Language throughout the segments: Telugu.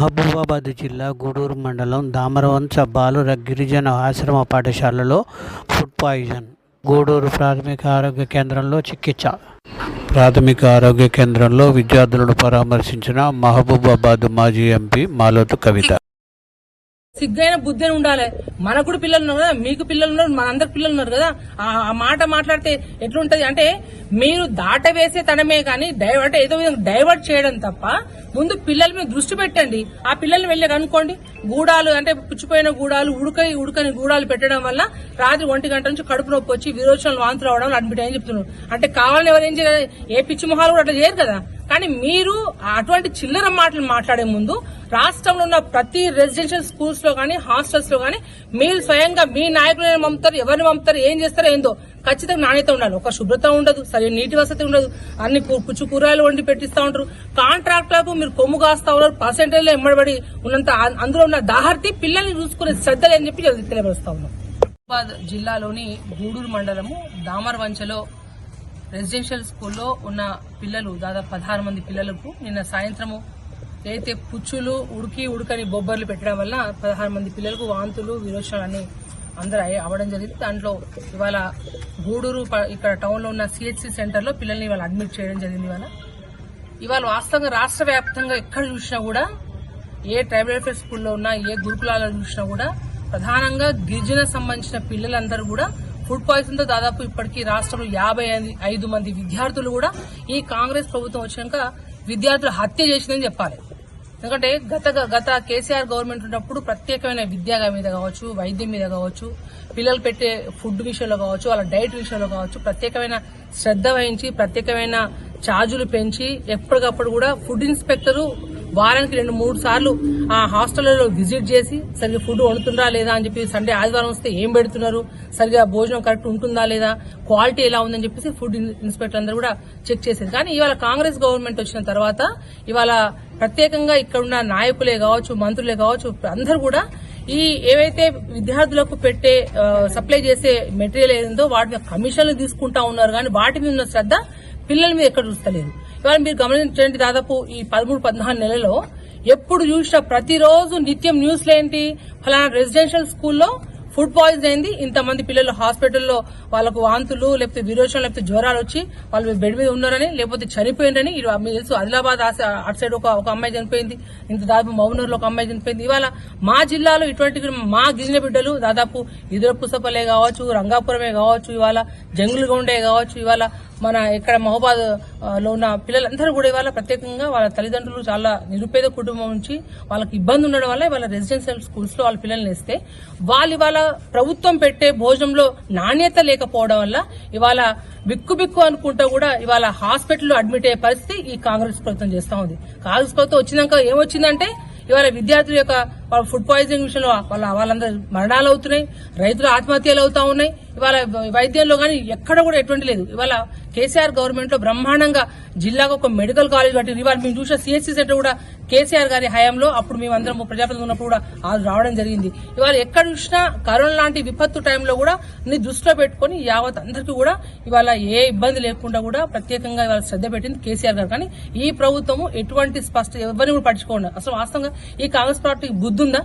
మహబూబాబాద్ జిల్లా గూడూరు మండలం దామరవంశ బాలుర గిరిజన ఆశ్రమ పాఠశాలలో ఫుడ్ పాయిజన్ గూడూరు ప్రాథమిక ఆరోగ్య కేంద్రంలో చికిత్స. ప్రాథమిక ఆరోగ్య కేంద్రంలో విద్యార్థులను పరామర్శించిన మహబూబాబాద్ మాజీ ఎంపీ మాలోతు కవిత. సిగ్గైన బుద్ధి అని ఉండాలి. మనకు కూడా పిల్లలు ఉన్నారు కదా మీకు పిల్లలు ఉన్నారు మన పిల్లలు ఉన్నారు కదా ఆ ఆ మాట మాట్లాడితే ఎట్లుంటది? అంటే మీరు దాట వేసే తనమే కానీ డైవర్ట్ ఏదో విధంగా డైవర్ట్ చేయడం తప్ప ముందు పిల్లల మీద దృష్టి పెట్టండి. ఆ పిల్లల్ని వెళ్ళి కనుక్కోండి గూడాలు అంటే పుచ్చిపోయిన గూడాలు ఉడకని ఉడకని గూడాలు పెట్టడం వల్ల రాత్రి ఒంటి గంట నుంచి కడుపు నొప్పి వచ్చి విరోచనలు వాంతులు అవడం అడ్మిట్ అని చెప్తున్నారు. అంటే కావాలని ఎవరు ఏం చేయాలి ఏ పిచ్చి మొహాలు కూడా అట్లా చేయరు కదా. కానీ మీరు అటువంటి చిల్లర మాటలు మాట్లాడే ముందు రాష్ట్రంలో ఉన్న ప్రతి రెసిడెన్షియల్ స్కూల్స్లో కానీ హాస్టల్స్లో కానీ మీరు స్వయంగా మీ నాయకులను పంపుతారు ఎవరిని పంపుతారు ఏం చేస్తారో ఏందో ఖచ్చితంగా నాణ్యత ఉండాలి. ఒక శుభ్రత ఉండదు సరే నీటి వసతి ఉండదు. అన్ని పు- పుచ్చు కూరగాయలు వండి పెట్టిస్తా ఉంటారు. కాంట్రాక్టులకు మీరు కొమ్ము కాస్తా ఉన్నారు పర్సెంటేజ్లో ఎమ్మడబడి ఉన్నంత అందులో ఉన్న దాహర్తి పిల్లల్ని చూసుకునే శ్రద్ధ అని చెప్పి తెలియపరుస్తా ఉన్నాం. హైదరాబాద్ జిల్లాలోని గూడూరు మండలము దామర్వంచలో రెసిడెన్షియల్ స్కూల్లో ఉన్న పిల్లలు దాదాపు పదహారు మంది పిల్లలకు నిన్న సాయంత్రము ఏదైతే పుచ్చులు ఉడికి ఉడకని బొబ్బర్లు పెట్టడం వల్ల పదహారు మంది పిల్లలకు వాంతులు విరోచనాలు అన్ని అందరూ అయ్యి- అవ్వడం జరిగింది. దాంట్లో ఇవాళ గూడూరు ఇక్కడ టౌన్లో ఉన్న సిహెచ్సి సెంటర్లో పిల్లల్ని ఇవాళ అడ్మిట్ చేయడం జరిగింది ఇవాళ. ఇవాళ వాస్తవంగా రాష్ట్ర వ్యాప్తంగా ఎక్కడ చూసినా కూడా ఏ ట్రైబల్ వెల్ఫేర్ స్కూల్లో ఉన్నా ఏ గురుకులాలలో చూసినా కూడా ప్రధానంగా గిరిజన సంబంధించిన పిల్లలందరూ కూడా ఫుడ్ పాయిజన్తో దాదాపు ఇప్పటికీ రాష్ట్రంలో యాభై ఐదు మంది విద్యార్థులు కూడా ఈ కాంగ్రెస్ ప్రభుత్వం వచ్చాక విద్యార్థులు హత్య చేసిందని చెప్పాలి. ఎందుకంటే గత గత కేసీఆర్ గవర్నమెంట్ ఉన్నప్పుడు ప్రత్యేకమైన విద్య మీద కావచ్చు వైద్యం మీద కావచ్చు పిల్లలు పెట్టే ఫుడ్ విషయంలో కావచ్చు వాళ్ళ డైట్ విషయంలో కావచ్చు ప్రత్యేకమైన శ్రద్ధ వహించి ప్రత్యేకమైన ఛార్జులు పెంచి ఎప్పటికప్పుడు కూడా ఫుడ్ ఇన్స్పెక్టరు వారానికి రెండు మూడు సార్లు ఆ హాస్టల్లో విజిట్ చేసి సరిగ్గా ఫుడ్ వండుతుందా లేదా అని చెప్పి సండే ఆదివారం వస్తే ఏం పెడుతున్నారు? సరిగా భోజనం కరెక్ట్ ఉంటుందా లేదా? క్వాలిటీ ఎలా ఉందని చెప్పేసి ఫుడ్ ఇన్స్పెక్టర్ అందరూ కూడా చెక్ చేసేది కానీ ఇవాళ కాంగ్రెస్ గవర్నమెంట్ వచ్చిన తర్వాత ఇవాళ ప్రత్యేకంగా ఇక్కడ ఉన్న నాయకులే కావచ్చు మంత్రులే కావచ్చు అందరూ కూడా ఈ ఏవైతే విద్యార్థులకు పెట్టే సప్లై చేసే మెటీరియల్ ఏదో వాటి మీద కమిషన్లు తీసుకుంటా ఉన్నారు. కానీ వాటి మీద ఉన్న శ్రద్ధ పిల్లల మీద ఎక్కడ చూస్తలేదు. ఇవాళ మీరు గమనించండి దాదాపు ఈ పదమూడు పద్నాలుగు నెలలో ఎప్పుడు చూసినా ప్రతిరోజు నిత్యం న్యూస్లు ఏంటి? ఫలానా రెసిడెన్షియల్ స్కూల్లో ఫుడ్ పాయిజన్ అయింది. ఇంతమంది పిల్లలు హాస్పిటల్లో వాళ్ళకు వాంతులు లేకపోతే విరోచనం లేకపోతే జ్వరాలు వచ్చి వాళ్ళు బెడ్ మీద ఉన్నారని లేకపోతే చనిపోయిందని మీకు తెలుసు ఆదిలాబాద్ అటు సైడ్ ఒక ఒక అమ్మాయి చనిపోయింది. ఇంత దాదాపు మౌనూరులో ఒక అమ్మాయి చనిపోయింది. ఇవాళ మా జిల్లాలో ఇటువంటి మా గిరిజన బిడ్డలు దాదాపు ఇదురపుసపల్లే కావచ్చు రంగాపురమే కావచ్చు ఇవాళ జంగులగొండే కావచ్చు ఇవాళ మన ఇక్కడ మహబాద్లో ఉన్న పిల్లలందరూ కూడా ఇవాళ ప్రత్యేకంగా వాళ్ళ తల్లిదండ్రులు చాలా నిరుపేద కుటుంబం నుంచి వాళ్ళకి ఇబ్బంది ఉండడం వల్ల ఇవాళ రెసిడెన్షియల్ స్కూల్స్లో వాళ్ళ పిల్లల్ని వేస్తే వాళ్ళు ఇవాళ ప్రభుత్వం పెట్టే భోజనంలో నాణ్యత లేకపోవడం వల్ల ఇవాళ బిక్కు బిక్కు అనుకుంటా కూడా ఇవాళ హాస్పిటల్లో అడ్మిట్ అయ్యే పరిస్థితి ఈ కాంగ్రెస్ ప్రభుత్వం చేస్తా ఉంది. కాంగ్రెస్ ప్రభుత్వం వచ్చినాక ఏమొచ్చిందంటే ఇవాళ విద్యార్థుల యొక్క వాళ్ళ ఫుడ్ పాయిజనింగ్ విషయంలో వాళ్ళ వాళ్ళందరూ మరణాలు అవుతున్నాయి రైతులు ఆత్మహత్యలు అవుతా ఉన్నాయి. ఇవాళ వైద్యంలో కానీ ఎక్కడ కూడా ఎటువంటి లేదు. ఇవాళ కేసీఆర్ గవర్నమెంట్లో బ్రహ్మాండంగా జిల్లాకు ఒక మెడికల్ కాలేజ్ కట్టి ఇవాళ మేము చూసిన సిఎస్సి సెంటర్ కూడా కేసీఆర్ గారి హయాంలో అప్పుడు మేమందరం ప్రజాప్రతినిధులు ఉన్నప్పుడు కూడా ఆ రావడం జరిగింది. ఇవాళ ఎక్కడ చూసినా కరోనా లాంటి విపత్తు టైంలో కూడా ని దృష్టిలో పెట్టుకుని యావత్ అందరికీ కూడా ఇవాళ ఏ ఇబ్బంది లేకుండా కూడా ప్రత్యేకంగా ఇవాళ శ్రద్ధ పెట్టింది కేసీఆర్ గారు. కానీ ఈ ప్రభుత్వము ఎటువంటి స్పష్ట ఎవరిని కూడా పట్టించుకోండి అసలు వాస్తవంగా ఈ కాంగ్రెస్ పార్టీ బుద్ధి ఉందా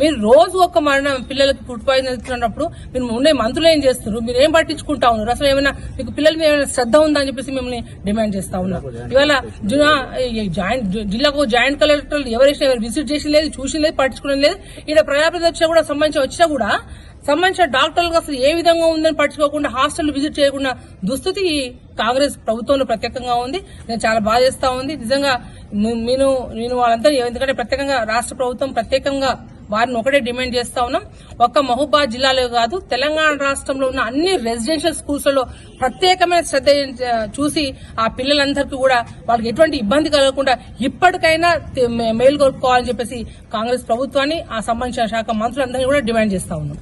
మీరు రోజు ఒక మరణం పిల్లలకి ఫుడ్ పాయిజన్ ఇస్తున్నప్పుడు మీరు ఉండే మంత్రులు ఏం చేస్తున్నారు? మీరు ఏం పట్టించుకుంటా ఉన్నారు? అసలు ఏమైనా మీకు పిల్లల మీద ఏమైనా శ్రద్ధ ఉందా అని చెప్పేసి మిమ్మల్ని డిమాండ్ చేస్తా ఉన్నారు. ఇవాళ జాయింట్ జిల్లాకు జాయింట్ కలెక్టర్లు ఎవరైనా ఎవరు విజిట్ చేసి లేదు చూసి లేదు పట్టించుకోవడం లేదు ఇక్కడ ప్రజాప్రతి వచ్చినా కూడా సంబంధించి వచ్చినా కూడా సంబంధించిన డాక్టర్లకు అసలు ఏ విధంగా ఉందని పట్టించుకోకుండా హాస్టల్ విజిట్ చేయకుండా దుస్థితి కాంగ్రెస్ ప్రభుత్వంలో ప్రత్యేకంగా ఉంది. నేను చాలా బాధ ఉంది. నిజంగా నేను నేను వాళ్ళంతా ఎందుకంటే ప్రత్యేకంగా రాష్ట్ర ప్రభుత్వం ప్రత్యేకంగా వారిని ఒకటే డిమాండ్ చేస్తా ఉన్నాం. ఒక్క మహబూబాద్ జిల్లాలో కాదు తెలంగాణ రాష్ట్రంలో ఉన్న అన్ని రెసిడెన్షియల్ స్కూల్స్లో ప్రత్యేకమైన శ్రద్ధ చూసి ఆ పిల్లలందరికీ కూడా వాళ్ళకి ఎటువంటి ఇబ్బంది కలగకుండా ఇప్పటికైనా మేలు మే- మేలుకొల్పుకోవాలని చెప్పేసి కాంగ్రెస్ ప్రభుత్వాన్ని ఆ సంబంధించిన శాఖ మంత్రులందరినీ కూడా డిమాండ్ చేస్తా ఉన్నాం.